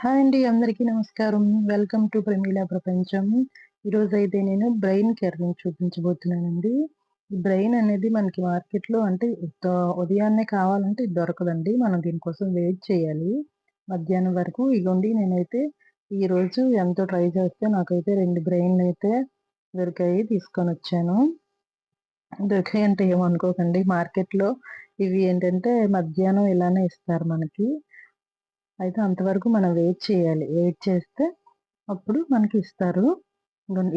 Hi అండి అందరికీ నమస్కారం. వెల్కమ్ టు ప్రమీల ప్రపంచం. ఈరోజు అయితే నేను బ్రెయిన్ కర్రీ చూపించబోతున్నానండి. ఈ బ్రెయిన్ అనేది మనకి మార్కెట్లో అంటే ఉదయాన్నే కావాలంటే దొరకదండి. మనం దీనికోసం వెయిట్ చేయాలి. మధ్యాహ్నం వరకు ఇగోండి నేనైతే ఈరోజు ఎంతో ట్రై చేస్తే నాకైతే రెండు బ్రెయిన్ అయితే దొరికాయి తీసుకొని వచ్చాను. దొరికాయి అంటే ఏమనుకోకండి. మార్కెట్లో ఇవి ఏంటంటే మధ్యాహ్నం ఇలానే ఇస్తారు మనకి. అయితే అంతవరకు మనం వెయిట్ చేయాలి. వెయిట్ చేస్తే అప్పుడు మనకి ఇస్తారు.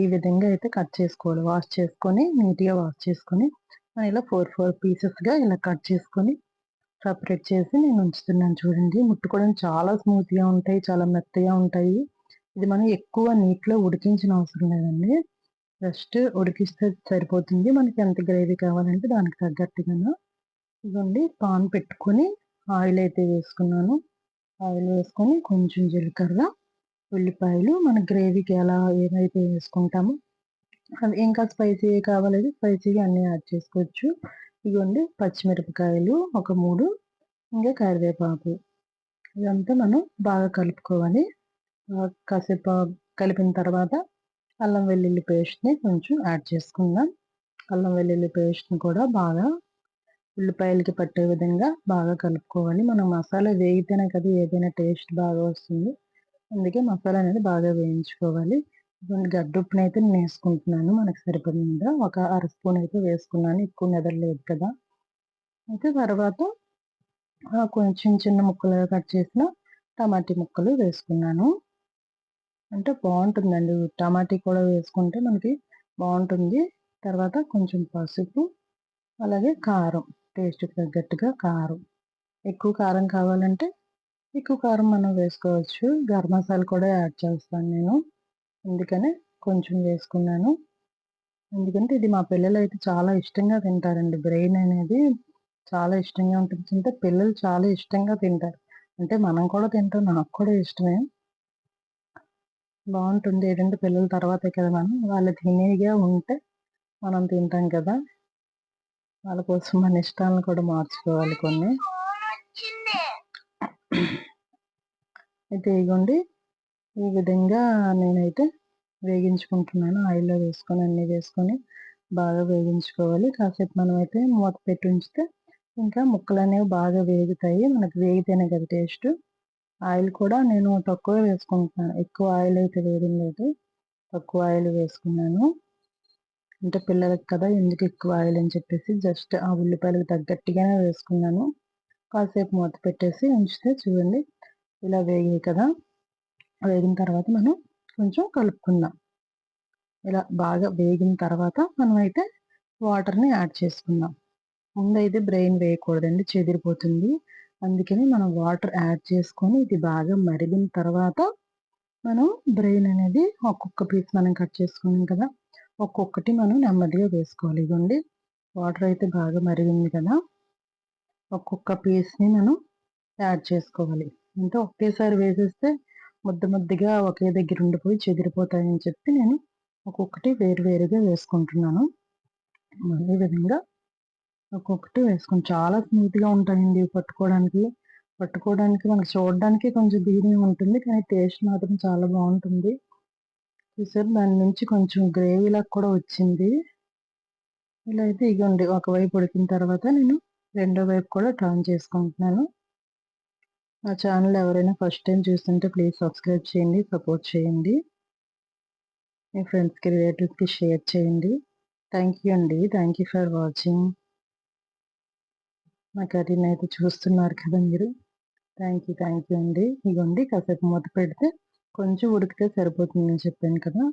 ఈ విధంగా అయితే కట్ చేసుకోవాలి. వాష్ చేసుకొని నీట్గా వాష్ చేసుకొని మనం ఇలా ఫోర్ ఫోర్ పీసెస్గా ఇలా కట్ చేసుకొని సపరేట్ చేసి నేను ఉంచుతున్నాను చూడండి. ముట్టుకోవడం చాలా స్మూత్గా ఉంటాయి చాలా మెత్తగా ఉంటాయి. ఇది మనం ఎక్కువ నీటిలో ఉడికించిన అవసరం లేదండి. జస్ట్ ఉడికిస్తే సరిపోతుంది. మనకి ఎంత గ్రేవీ కావాలంటే దానికి తగ్గట్టుగా ఇదండి పాన్ పెట్టుకొని ఆయిల్ అయితే వేసుకున్నాను. ఆయిల్ వేసుకొని కొంచెం జీలకర్ర ఉల్లిపాయలు మన గ్రేవీకి ఎలా ఏమైతే వేసుకుంటామో అది ఇంకా స్పైసీ కావాలంటే స్పైసీగా అన్నీ యాడ్ చేసుకోవచ్చు. ఇదిగోండి పచ్చిమిరపకాయలు ఒక మూడు ఇంకా కరివేపాకు. ఇదంతా మనం బాగా కలుపుకోవాలి. కాసేపు కలిపిన తర్వాత అల్లం వెల్లుల్లి పేస్ట్ని కొంచెం యాడ్ చేసుకుందాం. అల్లం వెల్లుల్లి పేస్ట్ని కూడా బాగా ఉల్లిపాయలకి పట్టే విధంగా బాగా కలుపుకోవాలి. మనం మసాలా వేగితేనే కదా ఏదైనా టేస్ట్ బాగా వస్తుంది. అందుకే మసాలా అనేది బాగా వేయించుకోవాలి. గడ్డుప్పుని అయితే నేను వేసుకుంటున్నాను. మనకు సరిపడిందా ఒక అర స్పూన్ అయితే వేసుకున్నాను. ఎక్కువ మెదడలేదు కదా. అయితే తర్వాత కొంచెం చిన్న ముక్కలుగా కట్ చేసిన టమాటీ ముక్కలు వేసుకున్నాను. అంటే బాగుంటుందండి. టమాటీ కూడా వేసుకుంటే మనకి బాగుంటుంది. తర్వాత కొంచెం పసుపు అలాగే కారం. టేస్ట్కి తగ్గట్టుగా కారం. ఎక్కువ కారం కావాలంటే ఎక్కువ కారం మనం వేసుకోవచ్చు. గరం మసాలా కూడా యాడ్ చేస్తాను నేను. అందుకనే కొంచెం వేసుకున్నాను. ఎందుకంటే ఇది మా పిల్లలు అయితే చాలా ఇష్టంగా తింటారండి. బ్రెయిన్ అనేది చాలా ఇష్టంగా ఉంటుంది. అంటే పిల్లలు చాలా ఇష్టంగా తింటారు. అంటే మనం కూడా తింటాం నాకు కూడా ఇష్టమే. బాగుంటుంది. ఏంటంటే పిల్లల తర్వాతే కదా మనం. వాళ్ళు తినేగా ఉంటే మనం తింటాం కదా. వాళ్ళ కోసం మన ఇష్టాలను కూడా మార్చుకోవాలి కొన్ని. అయితే ఇగోండి ఈ విధంగా నేనైతే వేగించుకుంటున్నాను. ఆయిల్లో వేసుకొని అన్నీ వేసుకొని బాగా వేగించుకోవాలి. కాసేపు మనం అయితే మూత పెట్టి ఉంచితే ఇంకా ముక్కలు అనేవి బాగా వేగుతాయి. మనకు వేగితేనే కదా టేస్ట్. ఆయిల్ కూడా నేను తక్కువ వేసుకుంటున్నాను. ఎక్కువ ఆయిల్ అయితే వేయడం లేదు. తక్కువ ఆయిల్ వేసుకున్నాను. అంటే పిల్లలకి కదా ఎందుకు ఎక్కువ ఆయిల్ అని చెప్పేసి జస్ట్ ఆ ఉల్లిపాయలకు తగ్గట్టుగానే వేసుకున్నాను. కాసేపు మూత పెట్టేసి ఉంచితే చూడండి ఇలా వేగాయి కదా. వేగిన తర్వాత మనం కొంచెం కలుపుకుందాం. ఇలా బాగా వేగిన తర్వాత మనం అయితే వాటర్ని యాడ్ చేసుకుందాం. ముందైతే బ్రెయిన్ వేయకూడదండి చెదిరిపోతుంది. అందుకని మనం వాటర్ యాడ్ చేసుకొని ఇది బాగా మరిగిన తర్వాత మనం బ్రెయిన్ అనేది ఒక్కొక్క పీస్ మనం కట్ చేసుకున్నాం కదా. ఒక్కొక్కటి మనం నెమ్మదిగా వేసుకోవాలి. ఇదండి వాటర్ అయితే బాగా మరిగింది కదా. ఒక్కొక్క పీస్ని మనం యాడ్ చేసుకోవాలి. అంటే ఒకేసారి వేసేస్తే ముద్ద ముద్దగా ఒకే దగ్గర ఉండిపోయి చెదిరిపోతాయని చెప్పి నేను ఒక్కొక్కటి వేరు వేరుగా వేసుకుంటున్నాను. అదే విధంగా ఒక్కొక్కటి వేసుకుని చాలా స్మూత్గా ఉంటాయండి పట్టుకోవడానికి. పట్టుకోవడానికి మనకు చూడడానికి కొంచెం దీనిగా ఉంటుంది కానీ టేస్ట్ మాత్రం చాలా బాగుంటుంది. చూసారు దాని నుంచి కొంచెం గ్రేవీలాగా కూడా వచ్చింది. ఇలా అయితే ఇగోండి ఒకవైపు ఉడికిన తర్వాత నేను రెండో వైపు కూడా టర్న్ చేసుకుంటున్నాను. నా ఛానల్ ఎవరైనా ఫస్ట్ టైం చూస్తుంటే ప్లీజ్ సబ్స్క్రైబ్ చేయండి సపోర్ట్ చేయండి. మీ ఫ్రెండ్స్కి రిలేటివ్స్కి షేర్ చేయండి. థ్యాంక్ యూ అండి థ్యాంక్ యూ ఫర్ వాచింగ్ నా కర్రీని అయితే చూస్తున్నారు కదా మీరు. థ్యాంక్ యూ థ్యాంక్ యూ అండి. ఇగోండి కాసేపు మూత పెడితే కొంచెం ఉడికితే సరిపోతుందని చెప్పాను కదా.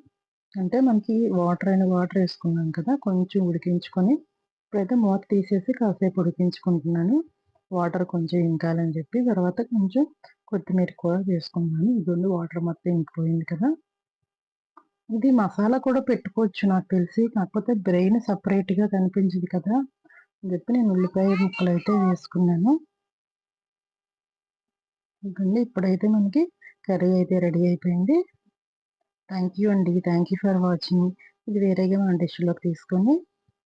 అంటే మనకి వాటర్ అయిన వాటర్ వేసుకున్నాం కదా కొంచెం ఉడికించుకొని ఇప్పుడైతే మూత తీసేసి కాసేపు ఉడికించుకుంటున్నాను. వాటర్ కొంచెం ఇంకాలని చెప్పి తర్వాత కొంచెం కొత్తిమీర కూడా వేసుకున్నాను. ఇదిగోండి వాటర్ మొత్తం ఇంకిపోయింది కదా. ఇది మసాలా కూడా పెట్టుకోవచ్చు నాకు తెలిసి కాకపోతే బ్రెయిన్ సపరేట్గా కనిపించింది కదా. అని చెప్పి నేను ఉల్లిపాయ ముక్కలు అయితే వేసుకున్నాను. ఇదండి ఇప్పుడైతే మనకి కర్రీ అయితే రెడీ అయిపోయింది. థ్యాంక్ యూ అండి. థ్యాంక్ యూ ఫర్ వాచింగ్ ఇది వేరేగా మన డిష్లోకి తీసుకొని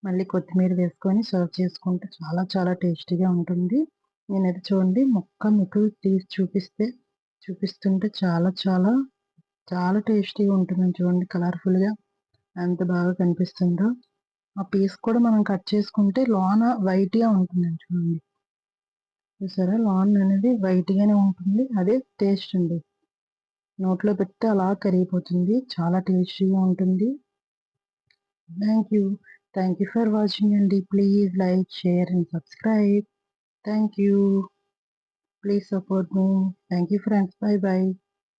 మళ్ళీ కొత్తిమీర వేసుకొని సర్వ్ చేసుకుంటే చాలా చాలా టేస్టీగా ఉంటుంది. నేనైతే చూడండి మొక్క మీకు తీసి చూపిస్తే చూపిస్తుంటే చాలా చాలా చాలా టేస్టీగా ఉంటుంది చూడండి కలర్ఫుల్గా ఎంత బాగా కనిపిస్తుందో. ఆ పీస్ కూడా మనం కట్ చేసుకుంటే లాన్ వైట్గా ఉంటుంది చూడండి. చూసారా? లాన్ అనేది వైట్గానే ఉంటుంది. అదే టేస్ట్ అండి. నోట్లో పెట్టి అలా కరిగిపోతుంది. చాలా టేస్టీగా ఉంటుంది. Thank you thank you for watching అండి. Please like share and subscribe thank you please support me thank you friends bye bye